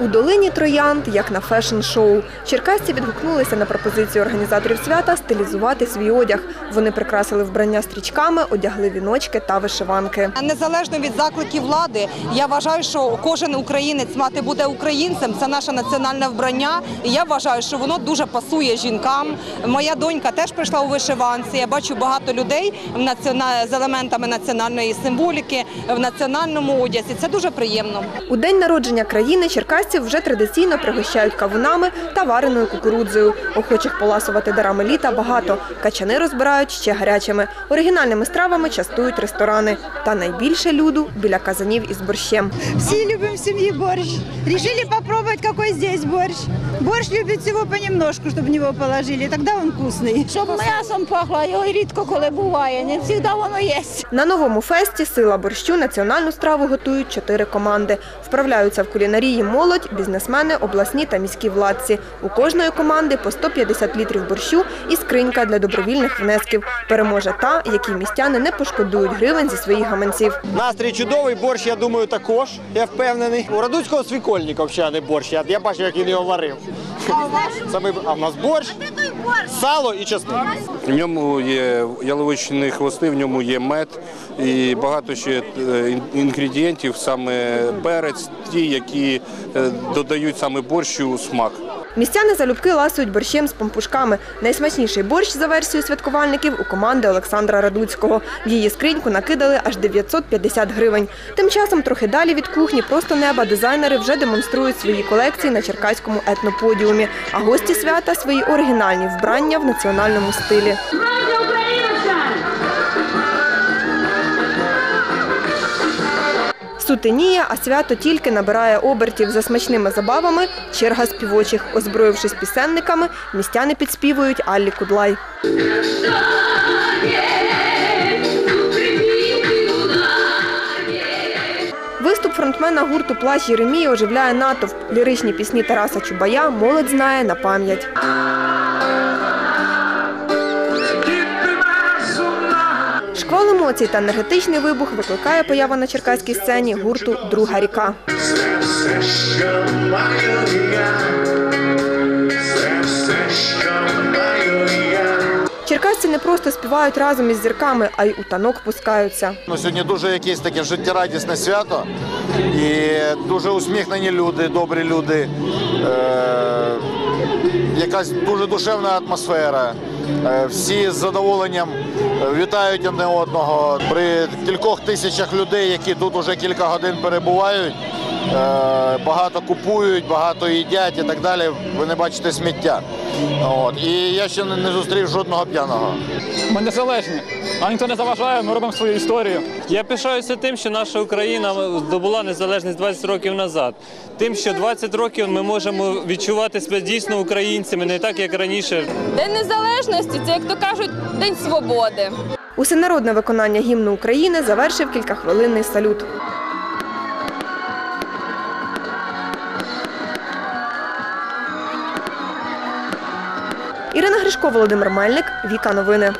У долині троянд, як на фешн-шоу. Черкасці відгукнулися на пропозицію організаторів свята стилізувати свій одяг. Вони прикрасили вбрання стрічками, одягли віночки та вишиванки. Незалежно від закликів влади, я вважаю, що кожен українець мати буде українцем. Це наше національне вбрання. І я вважаю, що воно дуже пасує жінкам. Моя донька теж прийшла у вишиванці. Я бачу багато людей з елементами національної символіки в національному одязі. Це дуже приємно. У день народження країни черкасців вже традиційно пригощають кавунами та вареною кукурудзою. Охочих поласувати дарами літа багато. Качани розбирають ще гарячими. Оригінальними стравами частують ресторани. Та найбільше люду біля казанів із борщем. Всі любим в сім'ї борщ. Рішили спробувати, який тут борщ. Борщ любит всего понемножку, чтобы в него положили, тогда он вкусный. Щоб м'ясом пахло, його рідко коли буває, не завжди воно є. На новому фесті сила борщу національну страву готують чотири команди. Вправляються в кулінарії молодь, бізнесмени, обласні та міські владці. У кожної команди по 150 літрів борщу і скринька для добровільних внесків. Переможе та, які містяни не пошкодують гривень зі своїх гаманців. Настрій чудовий, борщ, я думаю, також. Я впевнений. У Радуцького свікольник взагалі, не борщ. Я, я бачив, як він його варив. Ми, а в нас борщ, сало і чесник. В ньому є яловичні хвости, в ньому є мед і багато ще е, інгредієнтів, саме перець, ті, які е, додають саме борщу смак. Містяни залюбки ласують борщем з пампушками. Найсмачніший борщ за версією святкувальників у команди Олександра Радуцького. В її скриньку накидали аж 950 гривень. Тим часом трохи далі від кухні просто неба дизайнери вже демонструють свої колекції на черкаському етноподіумі, а гості свята свої оригінальні вбрання в національному стилі. Сутеніє, а свято тільки набирає обертів за смачними забавами. Черга співочих, озброївшись пісенниками, містяни підспівують Аллі Кудлай. Виступ фронтмена гурту Плащ Єремії оживляє натовп. Ліричні пісні Тараса Чубая молодь знає на пам'ять. Шквал емоцій та енергетичний вибух викликає поява на черкаській сцені гурту Друга ріка. Черкасці не просто співають разом із зірками, а й у танок пускаються. Ну, сьогодні дуже якесь таке життєрадісне свято. І дуже усміхнені люди, добрі люди. Е, якась дуже душевна атмосфера. Е, всі з задоволенням е, вітають одне одного. При кількох тисячах людей, які тут уже кілька годин перебувають, багато купують, багато їдять і так далі. Ви не бачите сміття. От. І я ще не не зустрів жодного п'яного. Ми незалежні, а ніхто не заважає, ми робимо свою історію. Я пишаюся тим, що наша Україна здобула незалежність 20 років назад. Тим, що 20 років ми можемо відчувати себе дійсно українцями, не так як раніше. День незалежності це, як то кажуть, день свободи. Усенародне виконання гімну України завершив кількахвилинний салют. Ірина Гришко, Володимир Мельник, Віка Новини.